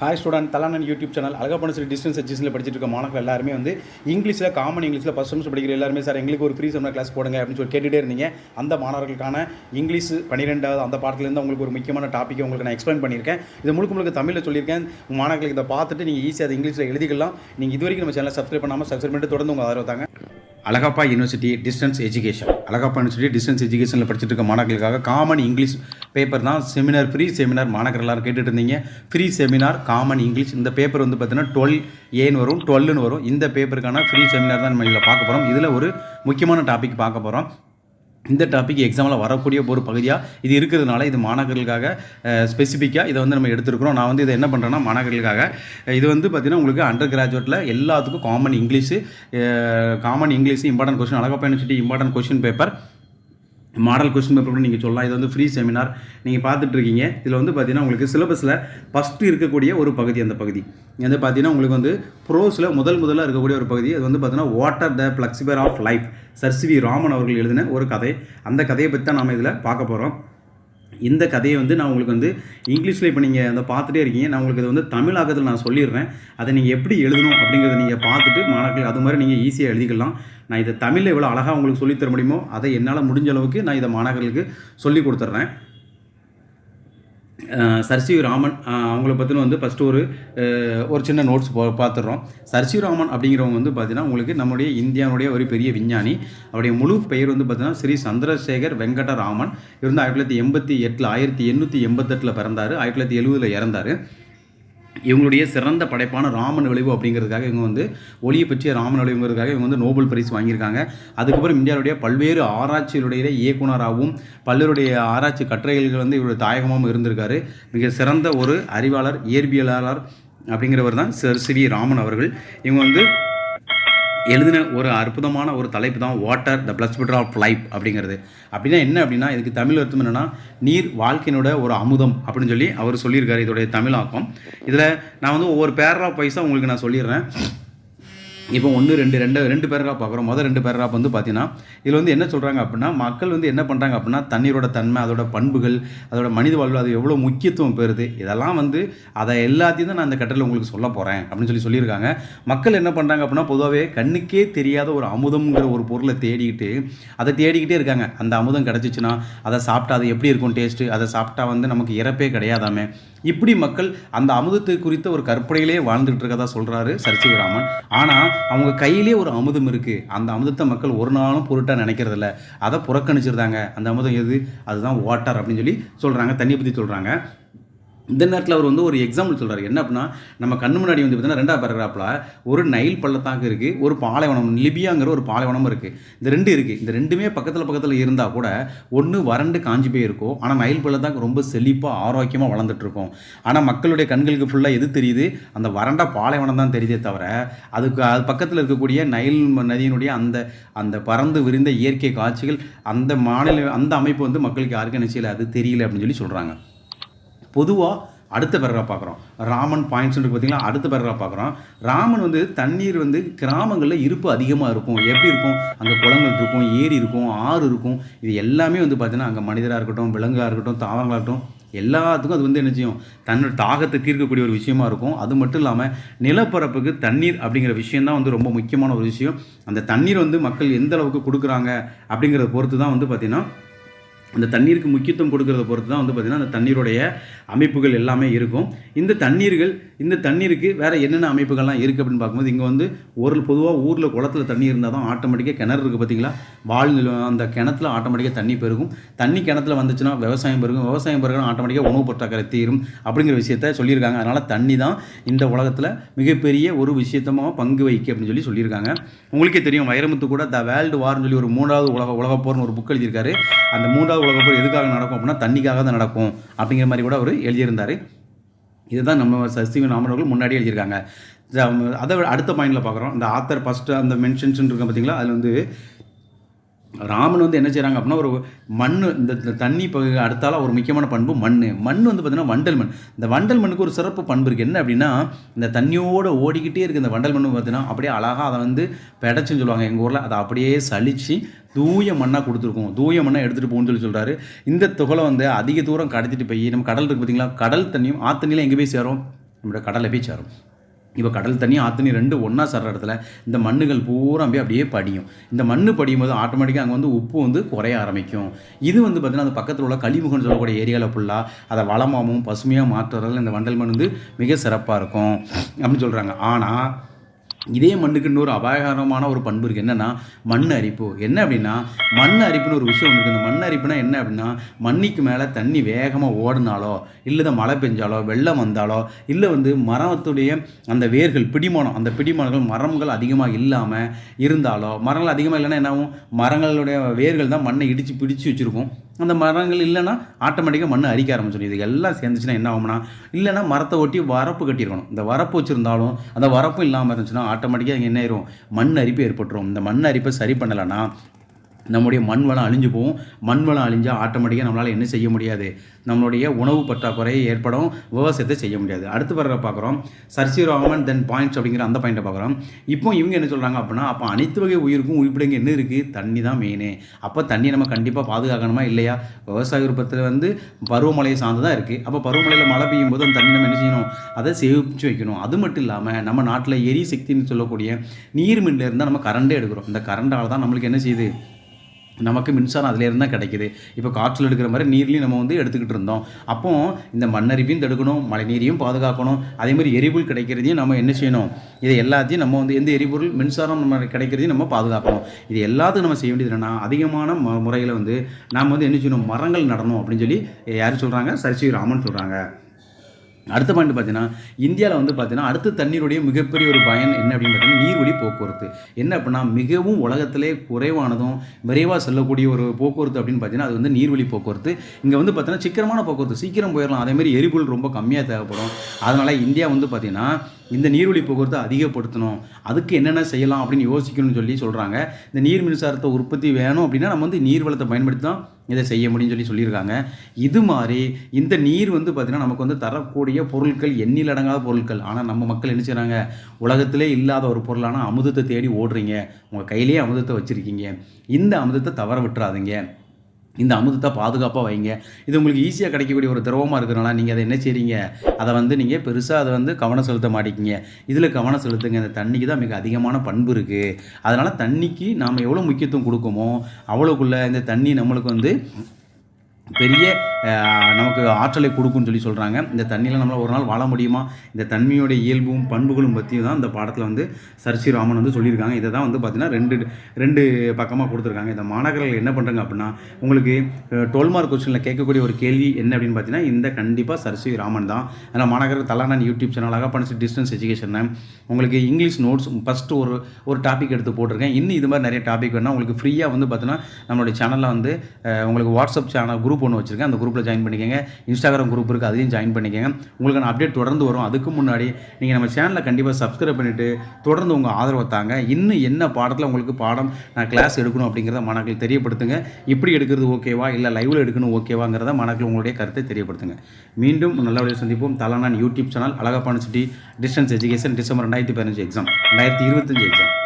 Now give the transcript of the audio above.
Hi student தலானன் YouTube channel அழகப்பன சொல்லி டிஸ்டன்ஸ் எஜுகேஷனில் படிச்சிட்டு இருக்க மாணவர்கள் எல்லாருமே வந்து இங்கிலீஷில் காமன் இங்கிலீஷில் ஃபஸ்ட் செமஸ்டர் படிக்கிற எல்லாருமே சார் எங்களுக்கு ஒரு ஃப்ரீ செமினார் கிளாஸ் போடுங்க அப்படின்னு சொல்லி கேட்டுகிட்டே இருந்தீங்க. அந்த மாணவர்களுக்கான இங்கிலீஷ் பன்னிரெண்டாவது அந்த பாடத்துலேருந்து உங்களுக்கு ஒரு முக்கியமான டாப்பிக்கை உங்களுக்கு நான் எக்ஸ்பிளைன் பண்ணியிருக்கேன். இது முழுக்க முழுக்க தமிழில் சொல்லியிருக்கேன். மாணவர்களுக்கு இதை பார்த்துட்டு நீங்கள் ஈஸியாக அதை இங்கிலீஷில் எழுதிக்கலாம். நீங்கள் இது வரைக்கும் நம்ம சேனலை சப்ஸ்கிரைப் பண்ணாமல் சப்ஸ்கிரைப் பண்ணிட்டு தொடர்ந்து உங்கள் ஆதரவு தாங்க. Alagappa university distance education Alagappa university distance எஜுகேஷனில் படிச்சுட்டு இருக்க மாணவர்களுக்காக காமன் இங்கிலீஷ் பேப்பர் தான் செமினார் ஃப்ரீ செமினார் மாணவர்கள் எல்லாரும் கேட்டுட்டு இருந்தீங்க ஃப்ரீ செமினார் காமன் இங்கிலீஷ் இந்த பேப்பர் வந்து பார்த்தீங்கன்னா டுவெல் ஏன்னு வரும் டுவெல்னு வரும். இந்த பேப்பருக்கான ஃப்ரீ செமினார் தான் நம்ம இதில் பார்க்க போகிறோம் இதில் ஒரு முக்கியமான டாபிக் பார்க்க போகிறோம் இந்த டாபிக் எக்ஸாமில் வரக்கூடிய ஒரு பகுதியாக இது இருக்கிறதுனால இது மாணவர்களுக்காக ஸ்பெசிஃபிக்காக இதை வந்து நம்ம எடுத்துருக்கிறோம். நான் வந்து இதை என்ன பண்ணுறேன்னா மாணவர்களுக்காக இது வந்து பார்த்திங்கன்னா உங்களுக்கு அண்டர் கிராஜுவேட்டில் எல்லாத்துக்கும் common English common English important question Alagappa university important question paper model question paper கூட நீங்கள் சொல்லலாம். இது வந்து ஃப்ரீ செமினார் நீங்கள் பார்த்துட்டு இருக்கீங்க இதில் வந்து பார்த்தீங்கன்னா உங்களுக்கு சிலபஸில் ஃபஸ்ட்டு இருக்கக்கூடிய ஒரு பகுதி அந்த பகுதி. இது வந்து பார்த்தீங்கன்னா உங்களுக்கு வந்து ப்ரோஸில் முதல் முதலாக இருக்கக்கூடிய ஒரு பகுதி. அது வந்து பார்த்தீங்கன்னா water the elixir of life sir C V Raman அவர்கள் எழுதின ஒரு கதை. அந்த கதையை பற்றி தான் நாம் இதில் பார்க்க போகிறோம் இந்த கதையை வந்து நான் உங்களுக்கு வந்து இங்கிலீஷில் இப்போ நீங்கள் அதை பார்த்துட்டே இருக்கீங்க. நான் உங்களுக்கு இதை வந்து தமிழாக்கத்தில் நான் சொல்லிடுறேன். அதை நீங்கள் எப்படி எழுதணும் அப்படிங்கிறத நீங்கள் பார்த்துட்டு மாணவர்கள் அது மாதிரி நீங்கள் ஈஸியாக எழுதிக்கலாம். நான் இதை தமிழில் எவ்வளோ அழகாக உங்களுக்கு சொல்லித்தர முடியுமோ அதை என்னால் முடிஞ்ச அளவுக்கு நான் இதை மாணவர்களுக்கு சொல்லி கொடுத்துட்றேன் சர்சி ராமன் அவங்கள பற்றின வந்து ஃபஸ்ட்டு ஒரு ஒரு சின்ன நோட்ஸ் பார்த்துட்றோம் பார்த்துடுறோம் சர்சி ராமன் அப்படிங்கிறவங்க வந்து பார்த்தீங்கன்னா உங்களுக்கு நம்முடைய இந்தியாவுடைய ஒரு பெரிய விஞ்ஞானி. அவருடைய முழு பெயர் வந்து பார்த்தீங்கன்னா ஸ்ரீ சந்திரசேகர் வெங்கட ராமன் இருந்து ஆயிரத்தி தொள்ளாயிரத்தி எண்பத்தி எட்டில் ஆயிரத்தி எண்ணூற்றி எண்பத்தெட்டில் பிறந்தார். ஆயிரத்தி தொள்ளாயிரத்தி எழுபதில் இறந்தார். இவங்களுடைய சிறந்த படைப்பான ராமன் விளைவு அப்படிங்கிறதுக்காக இவங்க வந்து ஒளியை பற்றிய ராமன் விளைவுங்கிறதுக்காக இவங்க வந்து நோபல் பரிசு வாங்கியிருக்காங்க. அதுக்கப்புறம் இந்தியாவுடைய பல்வேறு ஆராய்ச்சியுடைய இயக்குனராகவும் பல்வேறுடைய ஆராய்ச்சி கட்டுரைகள் வந்து இவருடைய தாயகமாகவும் இருந்திருக்காரு. மிக சிறந்த ஒரு அறிவாளர் இயற்பியலாளர் அப்படிங்கிறவர் தான் சர் ஸ்ரீ ராமன் அவர்கள். இவங்க வந்து எழுதின ஒரு அற்புதமான ஒரு தலைப்பு தான் வாட்டர் த பிளஸ் பிட்டர் ஆஃப் லைஃப் அப்படிங்கிறது. அப்படின்னா என்ன அப்படின்னா இதுக்கு தமிழ் அர்த்தம் என்னென்னா நீர் வாழ்க்கையினோட ஒரு அமுதம் அப்படின்னு சொல்லி அவர் சொல்லியிருக்காரு இதோடைய தமிழாக்கம். இதில் நான் வந்து ஒவ்வொரு பேரா பைசா உங்களுக்கு நான் சொல்லிடுறேன். இப்போ ஒன்று ரெண்டு ரெண்டு ரெண்டு பேராக பார்க்குறோம் முதல் ரெண்டு பேராக வந்து பார்த்தீங்கன்னா இதில் வந்து என்ன சொல்கிறாங்க அப்படின்னா மக்கள் வந்து என்ன பண்ணுறாங்க அப்படின்னா தண்ணீரோட தன்மை அதோட பண்புகள் அதோட மனித வாழ்வு அது எவ்வளோ முக்கியத்துவம் பெறுது இதெல்லாம் வந்து அதை எல்லாத்தையும் தான் நான் அந்த கட்டத்தில் உங்களுக்கு சொல்ல போகிறேன் அப்படின்னு சொல்லி சொல்லியிருக்காங்க. மக்கள் என்ன பண்ணுறாங்க அப்படின்னா பொதுவாகவே கண்ணுக்கே தெரியாத ஒரு அமுதம்ங்கிற ஒரு பொருளை தேடிக்கிட்டு அதை தேடிக்கிட்டே இருக்காங்க. அந்த அமுதம் கிடச்சிச்சின்னா அதை சாப்பிட்டா அது எப்படி இருக்கும் டேஸ்ட்டு அதை சாப்பிட்டா வந்து நமக்கு இறப்பே கிடையாதாமே? இப்படி மக்கள் அந்த அமுதத்தை குறித்த ஒரு கற்பனையிலே வாழ்ந்துகிட்டு இருக்கதா சொல்கிறாரு சர்ச்சிவராமன் ஆனால் அவங்க கையிலே ஒரு அமுதம் இருக்குது அந்த அமுதத்தை மக்கள் ஒரு நாளும் பொருட்டாக நினைக்கிறதில்ல. அதை புறக்கணிச்சிருந்தாங்க. அந்த அமுதம் எது? அதுதான் வாட்டர் அப்படின்னு சொல்லி சொல்கிறாங்க தண்ணி பற்றி சொல்கிறாங்க இந்த நேரத்தில் அவர் வந்து ஒரு எக்ஸாம்பிள் சொல்கிறார் என்ன அப்படின்னா நம்ம கண்ணு முன்னாடி வந்து பார்த்தீங்கன்னா ரெண்டாவது பேராகிராஃபில் ஒரு நைல் பள்ளத்தாக்கு இருக்குது ஒரு பாலைவனம் லிபியாங்கிற ஒரு பாலைவனம் இருக்குது இந்த ரெண்டு இருக்குது இந்த ரெண்டுமே பக்கத்தில் பக்கத்தில் இருந்தால் கூட ஒன்று வறண்டு காஞ்சி போயிருக்கும் ஆனால் நைல் பள்ளத்தாக்கு ரொம்ப செழிப்பாக ஆரோக்கியமாக வளர்ந்துட்டுருக்கும் ஆனால் மக்களுடைய கண்களுக்கு ஃபுல்லாக எது தெரியுது? அந்த வறண்ட பாலைவனம் தான் தெரியுதே தவிர அதுக்கு அது பக்கத்தில் இருக்கக்கூடிய நைல் நதியினுடைய அந்த அந்த பறந்து விரிந்த இயற்கை காட்சிகள் அந்த மாநில அந்த அமைப்பு வந்து மக்களுக்கு யாருக்கும் நிச்சயம் அது தெரியல அப்படின்னு சொல்லி சொல்கிறாங்க பொதுவாக அடுத்த பேராக பார்க்குறோம். ராமன் பாயிண்ட்ஸ் இருக்கு பார்த்தீங்களா? அடுத்த பேராக பார்க்குறோம். ராமன் வந்து தண்ணீர் வந்து கிராமங்களில் இருப்பு அதிகமாக இருக்கும். எப்படி இருக்கும்? அங்கே குளங்கள் இருக்கும் ஏரி இருக்கும் ஆறு இருக்கும். இது எல்லாமே வந்து பார்த்தீங்கன்னா அங்கே மனிதராக இருக்கட்டும் விலங்காக இருக்கட்டும் தாவரங்களாக இருக்கட்டும் எல்லாத்துக்கும் அது வந்து என்ன செய்யும்? தன்னோட தாகத்தை தீர்க்கக்கூடிய ஒரு விஷயமா இருக்கும். அது மட்டும் இல்லாமல் நிலப்பரப்புக்கு தண்ணீர் அப்படிங்கிற விஷயந்தான் வந்து ரொம்ப முக்கியமான ஒரு விஷயம். அந்த தண்ணீர் வந்து மக்கள் எந்த அளவுக்கு கொடுக்குறாங்க அப்படிங்கிறத பொறுத்து தான் வந்து பார்த்திங்கன்னா அந்த தண்ணீருக்கு முக்கியத்துவம் கொடுக்கறத பொறுத்து தான் வந்து பார்த்திங்கன்னா அந்த தண்ணீருடைய அமைப்புகள் எல்லாமே இருக்கும். இந்த தண்ணீர்கள் இந்த தண்ணீருக்கு வேறு என்னென்ன அமைப்புகள்லாம் இருக்குது அப்படின்னு பார்க்கும்போது இங்கே வந்து ஒரு பொதுவாக ஊரில் குளத்துல தண்ணி இருந்தால் தான் ஆட்டோமேட்டிக்காக கிணறு இருக்குது பார்த்தீங்களா வாழ் நிலம் அந்த கிணத்துல ஆட்டோமேட்டிக்காக தண்ணி பெருகும். தண்ணி கிணத்துல வந்துச்சுன்னா விவசாயம் பெருகும். விவசாயம் பெருகும் ஆட்டோமேட்டிக்காக உணவு பற்றாக்குறை தீரும் அப்படிங்கிற விஷயத்த சொல்லியிருக்காங்க. அதனால் தண்ணி தான் இந்த உலகத்தில் மிகப்பெரிய ஒரு விஷயத்தமாக பங்கு வகிக்கு அப்படின்னு சொல்லி சொல்லியிருக்காங்க. உங்களுக்கே தெரியும் வைரமுத்து கூட த வேர்ல்டு வார்னு சொல்லி ஒரு மூன்றாவது உலக உலக போர்னு ஒரு புக் எழுதியிருக்காரு. அந்த மூன்றாவது உலகப் போர் எதுக்காக நடக்கும் அப்படின்னா தண்ணிக்காக தான் நடக்கும் அப்படிங்கிற மாதிரி கூட அவர் எழுதியிருந்தார். இதுதான் நம்ம சசிவன் ராமன் முன்னாடி எழுதியிருக்காங்க. அதை விட அடுத்த பாயிண்டில் பார்க்குறோம். இந்த ஆத்தர் ஃபஸ்ட்டு அந்த மென்ஷன்ஸ் இருக்கு பார்த்தீங்களா? அதில் வந்து ராமன் வந்து என்ன செய்கிறாங்க அப்படின்னா ஒரு மண் இந்த தண்ணி பகு அடுத்தால ஒரு முக்கியமான பண்பு மண் மண் வந்து பார்த்தீங்கன்னா வண்டல் மண். இந்த வண்டல் மண்ணுக்கு ஒரு சிறப்பு பண்பு இருக்குது என்ன அப்படின்னா இந்த தண்ணியோடு ஓடிக்கிட்டே இருக்குது இந்த வண்டல் மண் பார்த்தீங்கன்னா அப்படியே அழகாக அதை வந்து பெடச்சுன்னு சொல்லுவாங்க எங்கள் ஊரில். அதை அப்படியே சலித்து தூய மண்ணாக கொடுத்துருக்கோம். தூய மண்ணாக எடுத்துகிட்டு போகணும்னு சொல்லி சொல்கிறாரு இந்த துகளை வந்து அதிக தூரம் கடத்திட்டு போய் நம்ம கடல் இருக்குது பார்த்தீங்களா கடல் தண்ணியும் ஆத்தண்ணியில் எங்கே போய் சேரும்? நம்மளோட கடலை போய் சேரும். இப்போ கடல் தண்ணி ஆற்று தண்ணி ரெண்டு ஒன்றா சர்ற இடத்துல இந்த மண்ணுகள் பூரா அப்படியே அப்படியே படியும். இந்த மண் படியும் போது ஆட்டோமேட்டிக்காக அங்கே வந்து உப்பு வந்து குறைய ஆரம்பிக்கும். இது வந்து பார்த்திங்கன்னா அந்த பக்கத்தில் உள்ள கழிமுகம்னு சொல்லக்கூடிய ஏரியாவில் ஃபுல்லாக அதை வளமாகவும் பசுமையாக மாற்றுறதுல இந்த வண்டல் மண் வந்து மிக சிறப்பாக இருக்கும். அப்படின்னு சொல்கிறாங்க ஆனால் இதே மண்ணுக்கு இன்னொரு அபாயகரமான ஒரு பண்பு இருக்குது என்னென்னா மண் அரிப்பு. என்ன அப்படின்னா மண் அரிப்புன்னு ஒரு விஷயம் இருக்குது இந்த மண் அரிப்புனா என்ன அப்படின்னா மண்ணிக்கு மேலே தண்ணி வேகமாக ஓடினாலோ இல்லை இந்த மழை பெஞ்சாலோ வெள்ளம் வந்தாலோ இல்லை வந்து மரத்துடைய அந்த வேர்கள் பிடிமானம் அந்த பிடிமானங்கள் மரங்கள் அதிகமாக இல்லாமல் இருந்தாலோ மரங்கள் அதிகமாக இல்லைன்னா என்ன ஆகும்? மரங்களுடைய வேர்கள் தான் மண்ணை இடித்து பிடிச்சு வச்சுருக்கும். அந்த மரங்கள் இல்லைன்னா ஆட்டோமேட்டிக்காக மண் அரிக்க ஆரம்பிச்சிடும். இது எல்லாம் சேர்ந்துச்சுன்னா என்ன ஆகும்னா இல்லைன்னா மரத்தை ஒட்டி வரப்பு கட்டியிருக்கணும். இந்த வரப்பு வச்சுருந்தாலும் அந்த வரப்பும் இல்லாமல் இருந்துச்சுன்னா ஆட்டோமேட்டிக்காக இங்கே என்ன ஆயிரும்? மண் அரிப்பு ஏற்பட்டுரும். இந்த மண் அரிப்பை சரி பண்ணலைன்னா நம்முடைய மண் வளம் அழிஞ்சு போகும். மண் வளம் அழிஞ்சால் ஆட்டோமேட்டிக்காக நம்மளால் என்ன செய்ய முடியாது? நம்மளுடைய உணவு பற்றாக்குறை ஏற்படும். விவசாயத்தை செய்ய முடியாது. அடுத்து வர பார்க்குறோம். சர்சிராமன் தென் பாயிண்ட்ஸ் அப்படிங்கிற அந்த பாயிண்ட்டை பார்க்குறோம். இப்போ இவங்க என்ன சொல்கிறாங்க அப்படின்னா அப்போ அனைத்து வகை உயிருக்கும் உயிர்ப்பிடுங்க. என்ன இருக்குது தண்ணி தான் மெயினு அப்போ தண்ணி நம்ம கண்டிப்பாக பாதுகாக்கணுமா இல்லையா? விவசாய உற்பத்தியில் வந்து பருவமழையை சார்ந்து தான் இருக்குது அப்போ பருவமழையில் மழை பெய்யும் போது அந்த தண்ணி நம்ம என்ன செய்யணும்? அதை சேமித்து வைக்கணும். அது மட்டும் இல்லாமல் நம்ம நாட்டில் எரிசக்தின்னு சொல்லக்கூடிய நீர்மின்ல இருந்தால் நம்ம கரண்டே எடுக்கிறோம். இந்த கரண்டால் தான் நம்மளுக்கு என்ன செய்யுது? நமக்கு மின்சாரம் அதிலேருந்து தான் கிடைக்குது. இப்போ காற்றில் எடுக்கிற மாதிரி நீர்லையும் நம்ம வந்து எடுத்துக்கிட்டு இருந்தோம். அப்போ இந்த மண்ணரிப்பையும் தடுக்கணும் மழை நீரையும் பாதுகாக்கணும். அதே மாதிரி எரிபொருள் கிடைக்கிறதையும் நம்ம என்ன செய்யணும்? இதை எல்லாத்தையும் நம்ம வந்து எந்த எரிபொருள் மின்சாரம் நம்ம கிடைக்கிறதையும் நம்ம பாதுகாக்கணும். இது எல்லாத்துக்கும் நம்ம செய்ய வேண்டியது என்னென்னா அதிகமான ம முறையில் வந்து நாம் வந்து என்ன செய்யணும்? மரங்கள் நடணும் அப்படின்னு சொல்லி யார் சொல்கிறாங்க சரிசி ராமன் சொல்கிறாங்க அடுத்த பாயிண்ட் பார்த்தீங்கன்னா இந்தியாவில் வந்து பார்த்தீங்கன்னா அடுத்த தண்ணீருடைய மிகப்பெரிய ஒரு பயன் என்ன அப்படின்னு பார்த்தீங்கன்னா நீர்வழி போக்குவரத்து. என்ன அப்படின்னா மிகவும் உலகத்திலே குறைவானதும் விரைவாக செல்லக்கூடிய ஒரு போக்குவரத்து அப்படின்னு பார்த்தீங்கன்னா அது வந்து நீர்வழி போக்குவரத்து. இங்கே வந்து பார்த்தீங்கன்னா சிக்கனமான போக்குவரத்து. சீக்கிரம் போயிடலாம். அதேமாதிரி எரிபொருள் ரொம்ப கம்மியாக தேவைப்படும். அதனால் இந்தியா வந்து பார்த்தீங்கன்னா இந்த நீர்வழி போக்குவரத்தை அதிகப்படுத்தணும். அதுக்கு என்னென்ன செய்யலாம் அப்படின்னு யோசிக்கணும்னு சொல்லி சொல்கிறாங்க இந்த நீர் மின்சாரத்தை உற்பத்தி வேணும் அப்படின்னா நம்ம வந்து நீர் வளத்தை பயன்படுத்தி தான் இதை செய்ய முடியும்னு சொல்லி சொல்லியிருக்காங்க. இது மாதிரி இந்த நீர் வந்து பார்த்திங்கன்னா நமக்கு வந்து தரக்கூடிய பொருட்கள் எண்ணில் அடங்காத பொருட்கள். ஆனால் நம்ம மக்கள் என்ன செய்கிறாங்க உலகத்திலே இல்லாத ஒரு பொருளான அமுதத்தை தேடி ஓடுறீங்க. உங்கள் கையிலேயே அமுதத்தை வச்சுருக்கீங்க. இந்த அமுதத்தை தவற விட்டுறாதீங்க. இந்த அமுதத்தை பாதுகாப்பாக வைங்க. இது உங்களுக்கு ஈஸியாக கிடைக்கக்கூடிய ஒரு திரவமாக இருக்கிறனால நீங்கள் அதை என்ன செய்றீங்க? அதை வந்து நீங்கள் பெருசாக அதை வந்து கவனம் செலுத்த மாட்டேங்கிங்க இதில் கவனம் செலுத்துங்க. இந்த தண்ணிக்கு தான் மிக அதிகமான பண்பு இருக்குது அதனால் தண்ணிக்கு நாம் எவ்வளோ முக்கியத்துவம் கொடுக்குமோ அவ்வளோக்குள்ள இந்த தண்ணி நம்மளுக்கு வந்து பெரிய நமக்கு ஆற்றலை கொடுக்கும்னு சொல்லி சொல்கிறாங்க இந்த தண்ணியில் நம்மளால் ஒரு நாள் வாழ முடியுமா? இந்த தண்ணியோட இயல்பும் பண்புகளும் பற்றியும் தான் இந்த பாடத்தில் வந்து சர்சி ராமன் வந்து சொல்லியிருக்காங்க. இதை தான் வந்து பார்த்திங்கன்னா ரெண்டு ரெண்டு பக்கமாக கொடுத்துருக்காங்க. இந்த மாணவர்கள் என்ன பண்ணுறாங்க அப்படின்னா உங்களுக்கு டுவெல் மார்க் கொஸ்டினில் கேட்கக்கூடிய ஒரு கேள்வி என்ன அப்படின்னு பார்த்தீங்கன்னா இந்த கண்டிப்பாக சர்சி ராமன் தான். அதனால் மாணவர்கள் தலானான் யூடியூப் சேனலாக பண்ணிச்சு டிஸ்டன்ஸ் எஜுகேஷன் உங்களுக்கு இங்கிலீஷ் நோட்ஸ் ஃபஸ்ட்டு ஒரு ஒரு டாபிக் எடுத்து போட்டிருக்கேன். இன்னும் இது மாதிரி நிறைய டாபிக் வேணால் உங்களுக்கு ஃப்ரீயாக வந்து பார்த்தீங்கன்னா நம்மளுடைய சேனலில் வந்து உங்களுக்கு வாட்ஸ்அப் சேனல் குரூப் ஒன்று வச்சுருக்கேன். அந்த குரூப்பில் ஜாயின் பண்ணிக்கோங்க. இன்ஸ்டாகிராம் குரூப் இருக்குது அதையும் ஜாயின் பண்ணிக்கோங்க. உங்களுக்கு அப்டேட் தொடர்ந்து வரும். அதுக்கு முன்னாடி நீங்கள் நம்ம சேனலை கண்டிப்பாக சப்ஸ்கிரைப் பண்ணிவிட்டு தொடர்ந்து உங்கள் ஆதரவை தாங்க. இன்னும் என்ன பாடத்தில் உங்களுக்கு பாடம் நான் கிளாஸ் எடுக்கணும் அப்படிங்கிறத மாணவர்கள் தெரியப்படுத்துங்க. இப்படி எடுக்கிறது ஓகேவா இல்லை லைவில் எடுக்கணும் ஓகேவாங்கிறத மாணவர்கள் உங்களுடைய கருத்தை தெரியப்படுத்துங்க. மீண்டும் நல்லபடியாக சந்திப்போம். தலானான் யூடியூப் சேனல் அழகப்பான சிட்டி டிஸ்டன்ஸ் எஜுகேஷன் டிசம்பர் ரெண்டாயிரத்தி பதினஞ்சு எக்ஸாம் ரெண்டாயிரத்தி இருபத்தஞ்சு எக்ஸாம்